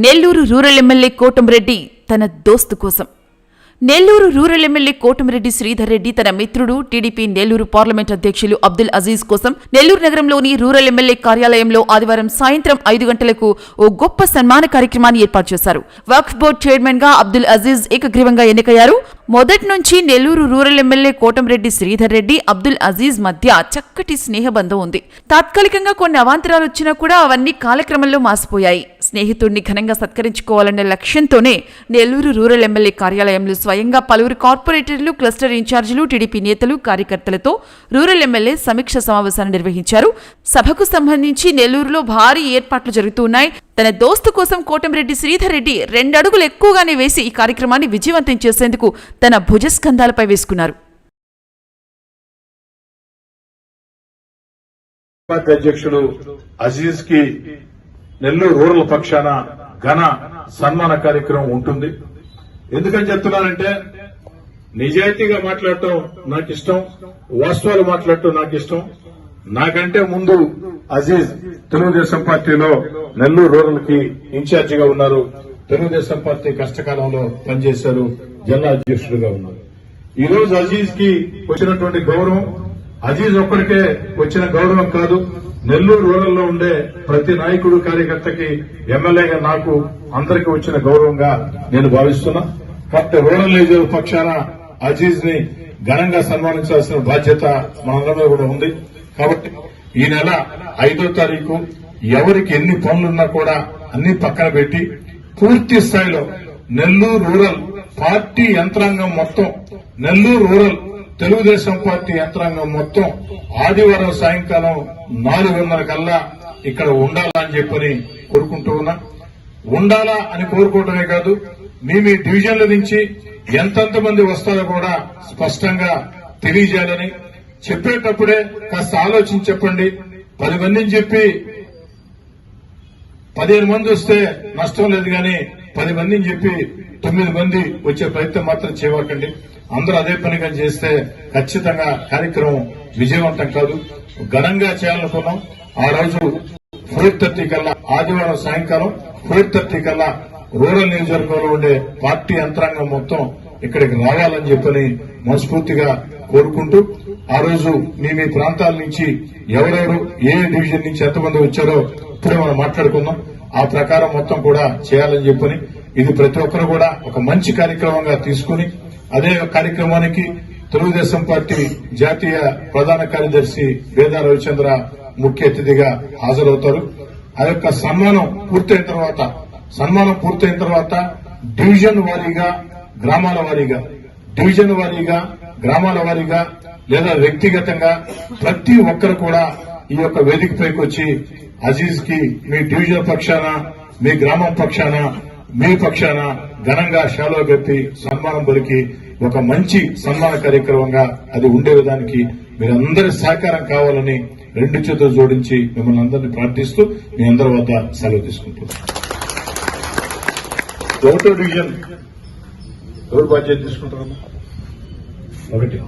Nellore rural MLA Kotamreddy తన దోస్తు కోసం. నెల్లూరు రూరల్ ఎమ్మెల్యే కోటమిరెడ్డి శ్రీధర్ రెడ్డి తన మిత్రుడు టీడీపీ నెల్లూరు పార్లమెంట్ అధ్యక్షులు అబ్దుల్ అజీజ్ కోసం నెల్లూరు నగరంలోని రూరల్ ఎమ్మెల్యే కార్యాలయంలో ఆదివారం సాయంత్రం ఐదు గంటలకు ఓ గొప్ప సన్మాన కార్యక్రమాన్ని ఏర్పాటు చేశారు. వక్ఫ్ బోర్డ్ చైర్మన్గా అబ్దుల్ అజీజ్ ఏకగ్రీవంగా ఎన్నికయ్యారు. మొదటి నుంచి నెల్లూరు రూరల్ ఎమ్మెల్యే కోటంరెడ్డి శ్రీధర్ రెడ్డి అబ్దుల్ అజీజ్ మధ్య చక్కటి స్నేహబంధం ఉంది. తాత్కాలికంగా కొన్ని అవాంతరాలు వచ్చినా కూడా అవన్నీ కాలక్రమంలో మాసిపోయాయి. స్నేహితుడిని ఘనంగా సత్కరించుకోవాలనే లక్ష్యంతోనే నెల్లూరు రూరల్ ఎమ్మెల్యే కార్యాలయంలో స్వయంగా పలువురు కార్పొరేటర్లు క్లస్టర్ ఇన్ఛార్జీలు టీడీపీ నేతలు కార్యకర్తలతో రూరల్ ఎమ్మెల్యే సమీక్ష సమావేశాన్ని నిర్వహించారు. సభకు సంబంధించి నెల్లూరులో భారీ ఏర్పాట్లు జరుగుతున్నాయి తన దోస్తు కోసం కోటంరెడ్డి శ్రీధర్ రెడ్డి రెండడుగులు ఎక్కువగానే వేసి ఈ కార్యక్రమాన్ని విజయవంతం చేసేందుకు తన భుజస్కంధాలపై వేసుకున్నారు. అధ్యక్షుడు అజీజ్కి నెల్లూరు రూరల్ పక్షాన ఘన సన్మాన కార్యక్రమం ఉంటుంది. ఎందుకని చెప్తున్నానంటే నిజాయితీగా మాట్లాడటం నాకు ఇష్టం వాస్తవాలు మాట్లాడటం నాకు ఇష్టం నాకంటే ముందు అజీజ్ తెలుగుదేశం పార్టీలో నెల్లూరు రూరల్కి ఇన్ఛార్జిగా ఉన్నారు. తెలుగుదేశం పార్టీ కష్టకాలంలో పనిచేశారు జిల్లా అధ్యక్షుడిగా ఉన్నారు. ఈ రోజు అజీజ్కి వచ్చినటువంటి గౌరవం అజీజ్ ఒక్కడికే వచ్చిన గౌరవం కాదు. నెల్లూరు రూరల్లో ఉండే ప్రతి నాయకుడు కార్యకర్తకి ఎమ్మెల్యేగా నాకు అందరికీ వచ్చిన గౌరవంగా నేను భావిస్తున్నా. కాబట్టి రూరల్ నియోజకవర్గ పక్షాన అజీజ్ని ఘనంగా సన్మానించాల్సిన బాధ్యత మనందరిలో కూడా ఉంది. కాబట్టి ఈ నెల ఐదో తారీఖు ఎవరికి ఎన్ని పనులున్నా కూడా అన్ని పక్కన పెట్టి పూర్తి స్థాయిలో నెల్లూరు రూరల్ పార్టీ యంత్రాంగం మొత్తం నెల్లూరు రూరల్ తెలుగుదేశం పార్టీ యంత్రాంగం మొత్తం ఆదివారం సాయంకాలం నాలుగున్నర కల్లా ఇక్కడ ఉండాలా అని చెప్పని కోరుకుంటూ ఉన్నా. ఉండాలా అని కోరుకోవడమే కాదు మీ మీ డివిజన్ల నుంచి ఎంతెంత మంది వస్తారో కూడా స్పష్టంగా తెలియజేయాలని చెప్పేటప్పుడే కాస్త ఆలోచించి చెప్పండి. పది మందిని చెప్పి పదిహేను మంది వస్తే నష్టం లేదు కానీ పది మందిని చెప్పి తొమ్మిది మంది వచ్చే ప్రయత్నం మాత్రం చేయవకండి. అందరూ అదే పనిగా చేస్తే ఖచ్చితంగా కార్యక్రమం విజయవంతం కాదు. ఘనంగా చేయాలనుకున్నాం. ఆ రోజు ఫోర్ థర్టీ కల్లా ఆదివారం సాయంకాలం ఫోర్ థర్టీ కల్లా రూరల్ నియోజకవర్గంలో ఉండే పార్టీ యంత్రాంగం మొత్తం ఇక్కడికి రావాలని చెప్పని మనస్ఫూర్తిగా కోరుకుంటూ ఆ రోజు మీ మీ ప్రాంతాల నుంచి ఎవరెవరు ఏ డివిజన్ నుంచి ఎంతమంది వచ్చారో ఇప్పుడే మనం మాట్లాడుకుందాం. ఆ ప్రకారం మొత్తం కూడా చేయాలని చెప్పని ఇది ప్రతి ఒక్కరు కూడా ఒక మంచి కార్యక్రమంగా తీసుకుని అదే కార్యక్రమానికి తెలుగుదేశం పార్టీ జాతీయ ప్రధాన కార్యదర్శి వేదా రవిచంద్ర ముఖ్య అతిథిగా హాజరవుతారు. ఆ యొక్క సన్మానం పూర్తయిన తర్వాత సన్మానం పూర్తయిన తర్వాత డివిజన్ వారీగా గ్రామాల వారీగా డివిజన్ వారీగా గ్రామాల వారీగా లేదా వ్యక్తిగతంగా ప్రతి ఒక్కరు కూడా ఈ యొక్క వేదికపైకి వచ్చి అజీజ్కి మీ డివిజన్ పక్షాన మీ గ్రామం పక్షాన మీ పక్షాన ఘనంగా షాలో గప్పి సన్మానం పలికి ఒక మంచి సన్మాన కార్యక్రమంగా అది ఉండే విధానికి మీరందరి సహకారం కావాలని రెండు చేతులు జోడించి మిమ్మల్ని అందరినీ ప్రార్థిస్తూ మీ అందరి వద్ద సెలవు తీసుకుంటున్నాను ఒకటో డివిజన్ ఎవరు బాధ్యత తీసుకుంటారమ్మా ఒకటి.